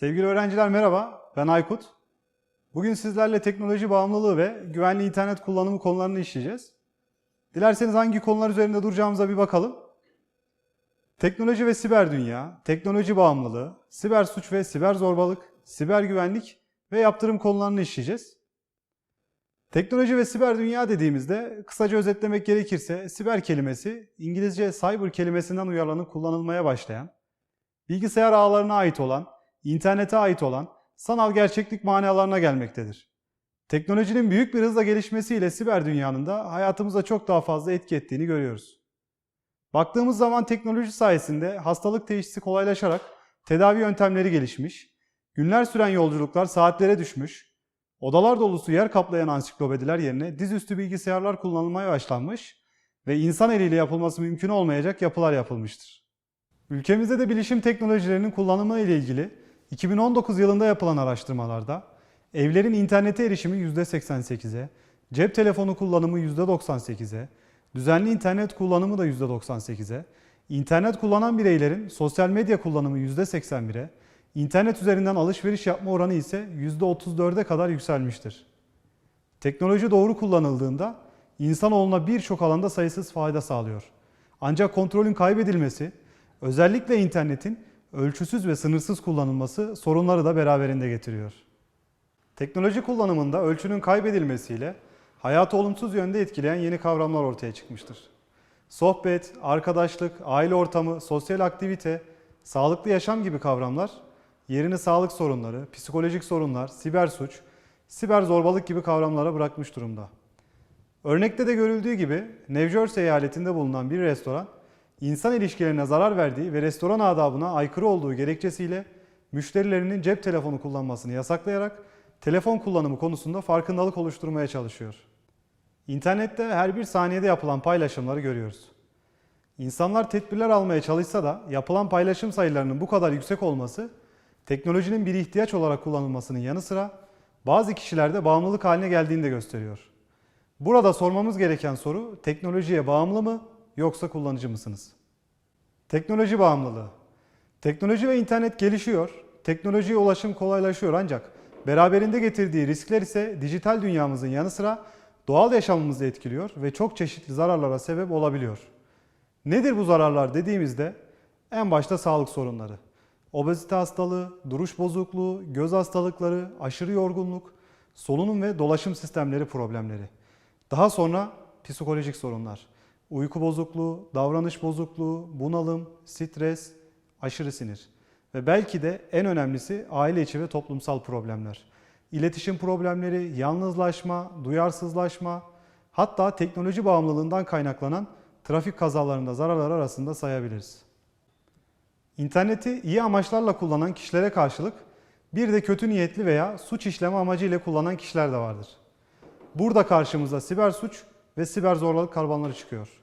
Sevgili öğrenciler merhaba, ben Aykut. Bugün sizlerle teknoloji bağımlılığı ve güvenli internet kullanımı konularını işleyeceğiz. Dilerseniz hangi konular üzerinde duracağımıza bir bakalım. Teknoloji ve siber dünya, teknoloji bağımlılığı, siber suç ve siber zorbalık, siber güvenlik ve yaptırım konularını işleyeceğiz. Teknoloji ve siber dünya dediğimizde kısaca özetlemek gerekirse siber kelimesi İngilizce cyber kelimesinden uyarlanıp kullanılmaya başlayan, bilgisayar ağlarına ait olan, internete ait olan sanal gerçeklik manalarına gelmektedir. Teknolojinin büyük bir hızla gelişmesiyle siber dünyanın da hayatımıza çok daha fazla etki ettiğini görüyoruz. Baktığımız zaman teknoloji sayesinde hastalık teşhisi kolaylaşarak tedavi yöntemleri gelişmiş, günler süren yolculuklar saatlere düşmüş, odalar dolusu yer kaplayan ansiklopediler yerine dizüstü bilgisayarlar kullanılmaya başlanmış ve insan eliyle yapılması mümkün olmayacak yapılar yapılmıştır. Ülkemizde de bilişim teknolojilerinin kullanımı ile ilgili 2019 yılında yapılan araştırmalarda evlerin internete erişimi %88'e, cep telefonu kullanımı %98'e, düzenli internet kullanımı da %98'e, internet kullanan bireylerin sosyal medya kullanımı %81'e, internet üzerinden alışveriş yapma oranı ise %34'e kadar yükselmiştir. Teknoloji doğru kullanıldığında insanoğluna birçok alanda sayısız fayda sağlıyor. Ancak kontrolün kaybedilmesi, özellikle internetin ölçüsüz ve sınırsız kullanılması sorunları da beraberinde getiriyor. Teknoloji kullanımında ölçünün kaybedilmesiyle hayatı olumsuz yönde etkileyen yeni kavramlar ortaya çıkmıştır. Sohbet, arkadaşlık, aile ortamı, sosyal aktivite, sağlıklı yaşam gibi kavramlar yerini sağlık sorunları, psikolojik sorunlar, siber suç, siber zorbalık gibi kavramlara bırakmış durumda. Örnekte de görüldüğü gibi New Jersey eyaletinde bulunan bir restoran insan ilişkilerine zarar verdiği ve restoran adabına aykırı olduğu gerekçesiyle müşterilerinin cep telefonu kullanmasını yasaklayarak telefon kullanımı konusunda farkındalık oluşturmaya çalışıyor. İnternette her bir saniyede yapılan paylaşımları görüyoruz. İnsanlar tedbirler almaya çalışsa da yapılan paylaşım sayılarının bu kadar yüksek olması teknolojinin bir ihtiyaç olarak kullanılmasının yanı sıra bazı kişilerde bağımlılık haline geldiğini de gösteriyor. Burada sormamız gereken soru teknolojiye bağımlı mı yoksa kullanıcı mısınız? Teknoloji bağımlılığı. Teknoloji ve internet gelişiyor, teknolojiye ulaşım kolaylaşıyor ancak beraberinde getirdiği riskler ise dijital dünyamızın yanı sıra doğal yaşamımızı etkiliyor ve çok çeşitli zararlara sebep olabiliyor. Nedir bu zararlar dediğimizde en başta sağlık sorunları. Obezite hastalığı, duruş bozukluğu, göz hastalıkları, aşırı yorgunluk, solunum ve dolaşım sistemleri problemleri. Daha sonra psikolojik sorunlar. Uyku bozukluğu, davranış bozukluğu, bunalım, stres, aşırı sinir. Ve belki de en önemlisi aile içi ve toplumsal problemler. İletişim problemleri, yalnızlaşma, duyarsızlaşma, hatta teknoloji bağımlılığından kaynaklanan trafik kazalarında zararlar arasında sayabiliriz. İnterneti iyi amaçlarla kullanan kişilere karşılık bir de kötü niyetli veya suç işleme amacıyla kullanan kişiler de vardır. Burada karşımıza siber suç ve siber zorbalık kavramları çıkıyor.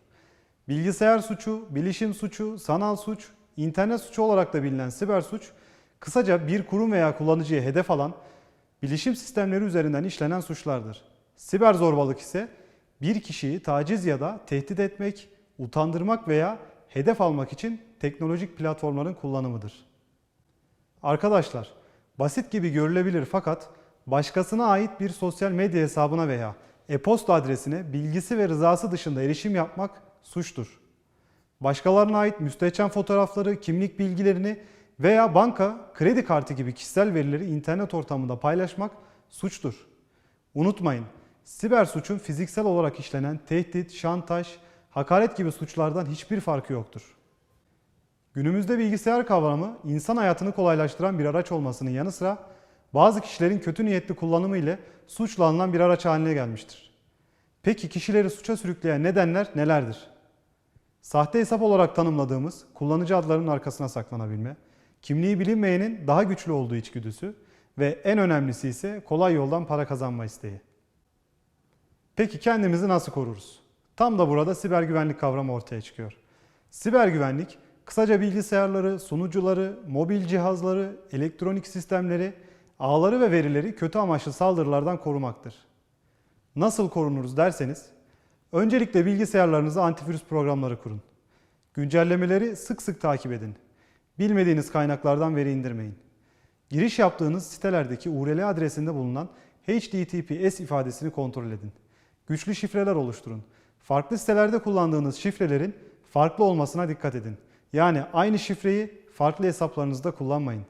Bilgisayar suçu, bilişim suçu, sanal suç, internet suçu olarak da bilinen siber suç, kısaca bir kurum veya kullanıcıya hedef alan bilişim sistemleri üzerinden işlenen suçlardır. Siber zorbalık ise bir kişiyi taciz ya da tehdit etmek, utandırmak veya hedef almak için teknolojik platformların kullanımıdır. Arkadaşlar, basit gibi görülebilir fakat başkasına ait bir sosyal medya hesabına veya e-posta adresine bilgisi ve rızası dışında erişim yapmak suçtur. Başkalarına ait müstehcen fotoğrafları, kimlik bilgilerini veya banka, kredi kartı gibi kişisel verileri internet ortamında paylaşmak suçtur. Unutmayın, siber suçun fiziksel olarak işlenen tehdit, şantaj, hakaret gibi suçlardan hiçbir farkı yoktur. Günümüzde bilgisayar kavramı insan hayatını kolaylaştıran bir araç olmasının yanı sıra bazı kişilerin kötü niyetli kullanımı ile suçla alınan bir araç haline gelmiştir. Peki kişileri suça sürükleyen nedenler nelerdir? Sahte hesap olarak tanımladığımız kullanıcı adlarının arkasına saklanabilme, kimliği bilinmeyenin daha güçlü olduğu içgüdüsü ve en önemlisi ise kolay yoldan para kazanma isteği. Peki kendimizi nasıl koruruz? Tam da burada siber güvenlik kavramı ortaya çıkıyor. Siber güvenlik, kısaca bilgisayarları, sunucuları, mobil cihazları, elektronik sistemleri, ağları ve verileri kötü amaçlı saldırılardan korumaktır. Nasıl korunuruz derseniz, öncelikle bilgisayarlarınıza antivirüs programları kurun. Güncellemeleri sık sık takip edin. Bilmediğiniz kaynaklardan veri indirmeyin. Giriş yaptığınız sitelerdeki URL adresinde bulunan HTTPS ifadesini kontrol edin. Güçlü şifreler oluşturun. Farklı sitelerde kullandığınız şifrelerin farklı olmasına dikkat edin. Yani aynı şifreyi farklı hesaplarınızda kullanmayın.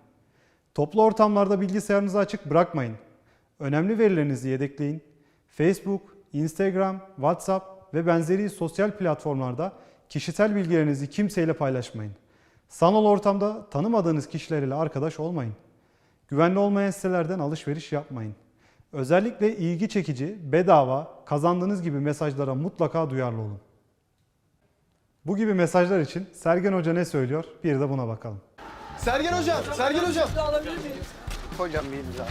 Toplu ortamlarda bilgisayarınızı açık bırakmayın. Önemli verilerinizi yedekleyin. Facebook, Instagram, WhatsApp ve benzeri sosyal platformlarda kişisel bilgilerinizi kimseyle paylaşmayın. Sanal ortamda tanımadığınız kişilerle arkadaş olmayın. Güvenli olmayan sitelerden alışveriş yapmayın. Özellikle ilgi çekici, bedava, kazandığınız gibi mesajlara mutlaka duyarlı olun. Bu gibi mesajlar için Sergen Hoca ne söylüyor? Bir de buna bakalım. Sergen hocam, Sergen hocam. Hocam bir imza.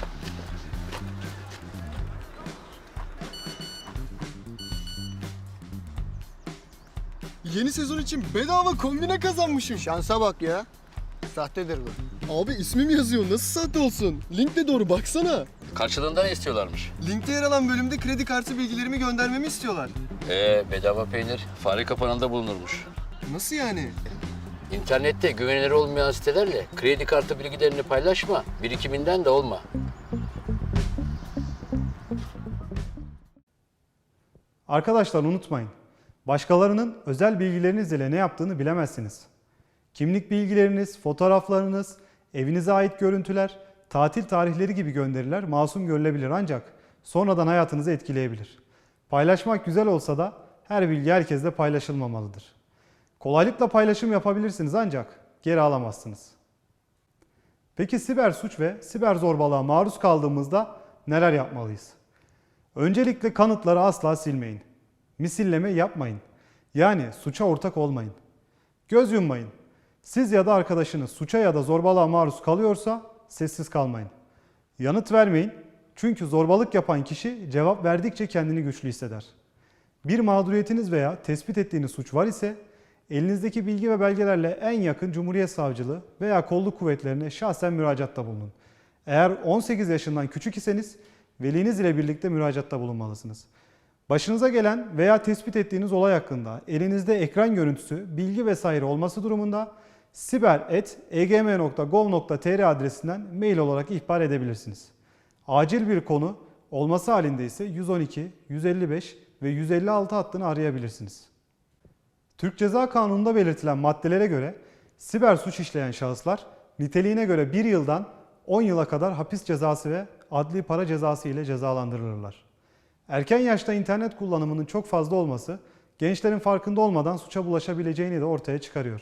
Yeni sezon için bedava kombine kazanmışım. Şansa bak ya. Sahtedir bu. Abi ismim yazıyor, nasıl sahte olsun? Link de doğru, baksana. Karşılığında ne istiyorlarmış? Linkte yer alan bölümde kredi kartı bilgilerimi göndermemi istiyorlar. Ee, bedava peynir fare kapanında bulunurmuş. Nasıl yani? İnternette güvenilir olmayan sitelerle kredi kartı bilgilerini paylaşma, birikiminden de olma. Arkadaşlar unutmayın. Başkalarının özel bilgileriniz ile ne yaptığını bilemezsiniz. Kimlik bilgileriniz, fotoğraflarınız, evinize ait görüntüler, tatil tarihleri gibi gönderiler masum görülebilir ancak sonradan hayatınızı etkileyebilir. Paylaşmak güzel olsa da her bilgi herkesle paylaşılmamalıdır. Kolaylıkla paylaşım yapabilirsiniz ancak geri alamazsınız. Peki siber suç ve siber zorbalığa maruz kaldığımızda neler yapmalıyız? Öncelikle kanıtları asla silmeyin. Misilleme yapmayın. Yani suça ortak olmayın. Göz yummayın. Siz ya da arkadaşınız suça ya da zorbalığa maruz kalıyorsa sessiz kalmayın. Yanıt vermeyin. Çünkü zorbalık yapan kişi cevap verdikçe kendini güçlü hisseder. Bir mağduriyetiniz veya tespit ettiğiniz suç var ise elinizdeki bilgi ve belgelerle en yakın Cumhuriyet Savcılığı veya kolluk kuvvetlerine şahsen müracaatta bulunun. Eğer 18 yaşından küçük iseniz veliniz ile birlikte müracaatta bulunmalısınız. Başınıza gelen veya tespit ettiğiniz olay hakkında elinizde ekran görüntüsü, bilgi vesaire olması durumunda siber.egm.gov.tr adresinden mail olarak ihbar edebilirsiniz. Acil bir konu olması halinde ise 112, 155 ve 156 hattını arayabilirsiniz. Türk Ceza Kanunu'nda belirtilen maddelere göre siber suç işleyen şahıslar niteliğine göre 1 yıldan 10 yıla kadar hapis cezası ve adli para cezası ile cezalandırılırlar. Erken yaşta internet kullanımının çok fazla olması gençlerin farkında olmadan suça bulaşabileceğini de ortaya çıkarıyor.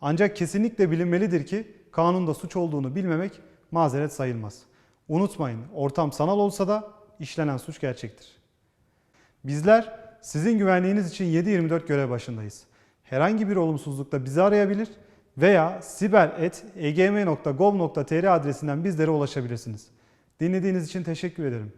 Ancak kesinlikle bilinmelidir ki kanunda suç olduğunu bilmemek mazeret sayılmaz. Unutmayın ortam sanal olsa da işlenen suç gerçektir. Bizler sizin güvenliğiniz için 7-24 görev başındayız. Herhangi bir olumsuzlukta bizi arayabilir veya siber.egm.gov.tr adresinden bizlere ulaşabilirsiniz. Dinlediğiniz için teşekkür ederim.